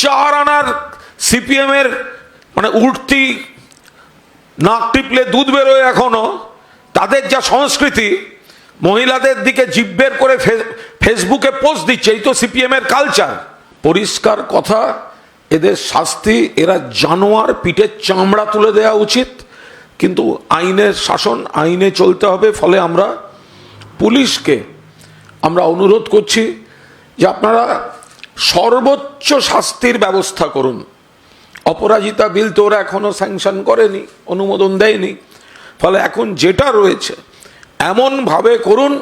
চার আনার সিপিএম এর মানে উঠতি, নাক টিপলে দুধ বেরোয় এখনও, তাদের যা সংস্কৃতি, মহিলাদের দিকে জিব্বের করে ফেসবুকে পোস্ট দিচ্ছে, এই তো সিপিএম এর কালচার। পরিষ্কার কথা, এদের শাস্তি, এরা জানোয়ার পিঠের চামড়া তুলে দেওয়া উচিত, কিন্তু আইনের শাসন আইনে চলতে হবে, ফলে আমরা পুলিশকে, আমরা অনুরোধ করছি যে আপনারা সর্বোচ্চ শাস্তির ব্যবস্থা করুন। অপরাজিতা বিল তো ওরা এখনও স্যাংশন করেনি, অনুমোদন দেয়নি। ফলে এখন যেটা রয়েছে, এমনভাবে করুন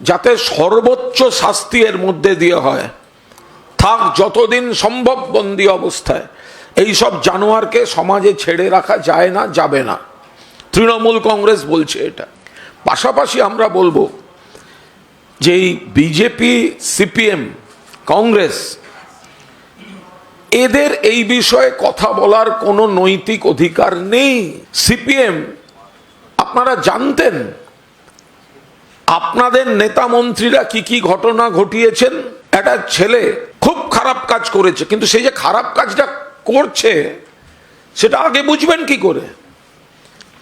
যাতে সর্বোচ্চ শাস্তি এর মধ্যে দিয়ে হয়। থাক যতদিন সম্ভব বন্দি অবস্থায়। এই সব জানোয়ারকে সমাজে ছেড়ে রাখা যায় না, যাবে না। তৃণমূল কংগ্রেস বলছে এটা। পাশাপাশি আমরা বলব যে বিজেপি, সিপিএম কংগ্রেস। এদের এই বিষয়ে কথা বলার কোনো নৈতিক অধিকার নেই। সিপিএম, আপনারা জানতেন? আপনাদের নেতা মন্ত্রীরা কি কি ঘটনা ঘটিয়েছেন? একটা ছেলে খুব খারাপ কাজ করেছে, কিন্তু সেই যে খারাপ কাজটা করছে, সেটা আগে বুঝবেন কি করে?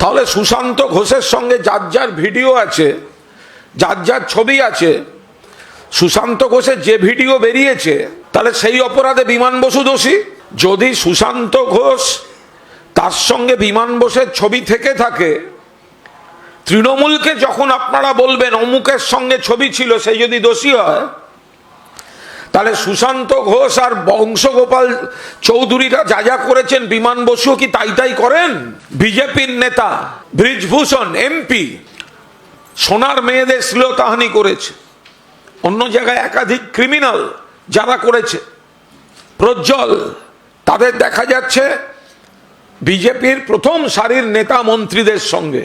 তাহলে সুশান্ত ঘোষের সঙ্গে যার যার ভিডিও আছে, যার যার ছবি আছে সুশান্ত ঘোষের যে ভিডিও বেরিয়েছে, তাহলে সেই অপরাধে বিমান বসু দোষী? যদি সুশান্ত ঘোষ তার সঙ্গে বিমান বসের ছবি থেকে থাকে, তৃণমূলকে যখন আপনারা বলবেন অমুকের সঙ্গে ছবি ছিল সেই যদি দোষী হয়, তাহলে সুশান্ত ঘোষ আর বংশগোপাল চৌধুরীরা যা যা করেছেন, বিমান বসুও কি তাই তাই করেন? বিজেপির নেতা ব্রিজভূষণ, এমপি, সোনার মেয়েদের শ্লীলতাহানি করেছে। অন্য জায়গায় একাধিক ক্রিমিনাল যারা করেছে। প্রজ্জ্বল, তাদের দেখা যাচ্ছে বিজেপির প্রথম সারির নেতা মন্ত্রীদের সঙ্গে।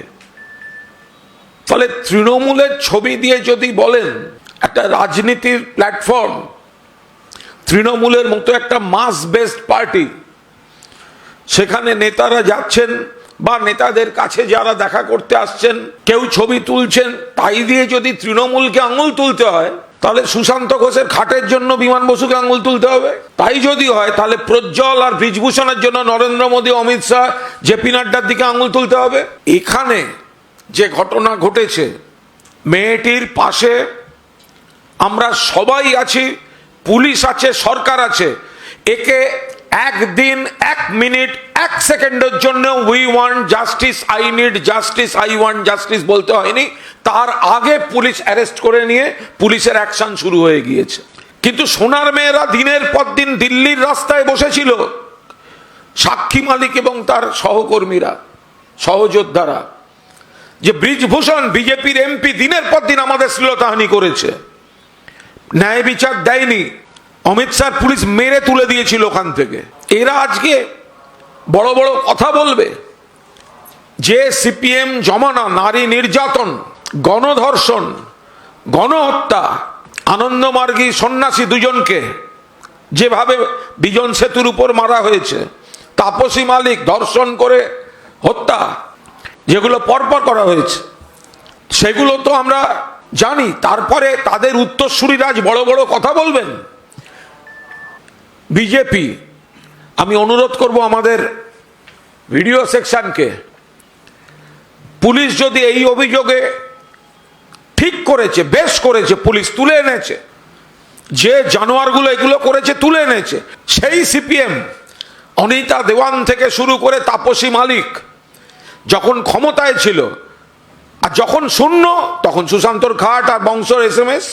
ফলে তৃণমূলের ছবি দিয়ে যদি বলেন, একটা রাজনীতির প্ল্যাটফর্ম তৃণমূলের মতো একটা মাস বেসড পার্টি সেখানে নেতারা যাচ্ছেন বা নেতাদের কাছে যারা দেখা করতে আসছেন, কেউ ছবি তুলছেন, তাই দিয়ে যদি তৃণমূলকে আঙুল তুলতে হয় তাহলে সুশান্ত ঘোষের খাটের জন্য বিমান বসুকে আঙুল তুলতে হবে? তাই যদি হয়, তাহলে প্রজ্জ্বল আর ব্রিজভূষণের জন্য নরেন্দ্র মোদী, অমিত শাহ, জেপি নাড্ডার দিকে আঙুল তুলতে হবে? এখানে যে ঘটনা ঘটেছে, মেয়েটির পাশে আমরা সবাই আছি, পুলিশ আছে, সরকার আছে, একে একদিন, এক মিনিট, এক সেকেন্ডের জন্য we want justice I need justice I want justice বলতে হয়নি। তার আগে পুলিশ অ্যারেস্ট করে নিয়ে পুলিশের অ্যাকশন শুরু হয়ে গিয়েছে। কিন্তু সোনার মেয়েরা দিনের পর দিন দিল্লির রাস্তায় বসেছিল। সাক্ষী মালিক এবং তার সহকর্মীরা, সহযোদ্ধারা। যে ব্রিজভূষণ বিজেপির এমপি দিনের পর দিন আমাদের শ্লীলতাহানি করেছে। ন্যায় বিচার দেয়নি। অমিত শাহ পুলিশ মেরে তুলে দিয়েছিল ওখান থেকে। এরা আজকে বড় বড় কথা বলবে। যে সিপিএম জমানা, নারী নির্যাতন, গণধর্ষণ, গণহত্যা, আনন্দমার্গী সন্ন্যাসী দুজনকে যেভাবে বিজন সেতুর উপর মারা হয়েছে, তাপসী মালিক ধর্ষণ করে হত্যা, যেগুলো পরপর করা হয়েছে, সেগুলো তো আমরা জানি। তারপরে তাদের উত্তরসূরিরা আজ বড় বড় কথা বলবেন। বিজেপি, আমি অনুরোধ করব আমাদের ভিডিও সেকশনকে, পুলিশ যদি এই অভিযোগে ঠিক করেছে, বেশ করেছে, পুলিশ তুলে এনেছে, যে জানোয়ারগুলো এগুলো করেছে তুলে এনেছে, সেই সিপিএম, অনিতা দেওয়ান থেকে শুরু করে তাপসী মালিক, যখন ক্ষমতায় ছিল, আর যখন শূন্য, তখন সুশান্তর খাট আর বংশর এস এম এস,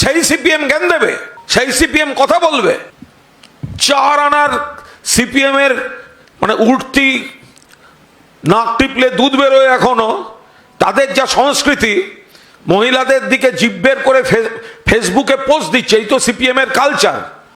সেই সিপিএম জ্ঞান দেবে? সেই সিপিএম কথা বলবে? চার আনার সিপিএম এর মানে উঠতি, নাক টিপলে দুধ বেরোয় এখনও তাদের যা সংস্কৃতি, মহিলাদের দিকে জিব্বের করে ফেসবুকে পোস্ট দিচ্ছে, এই তো সিপিএমের কালচার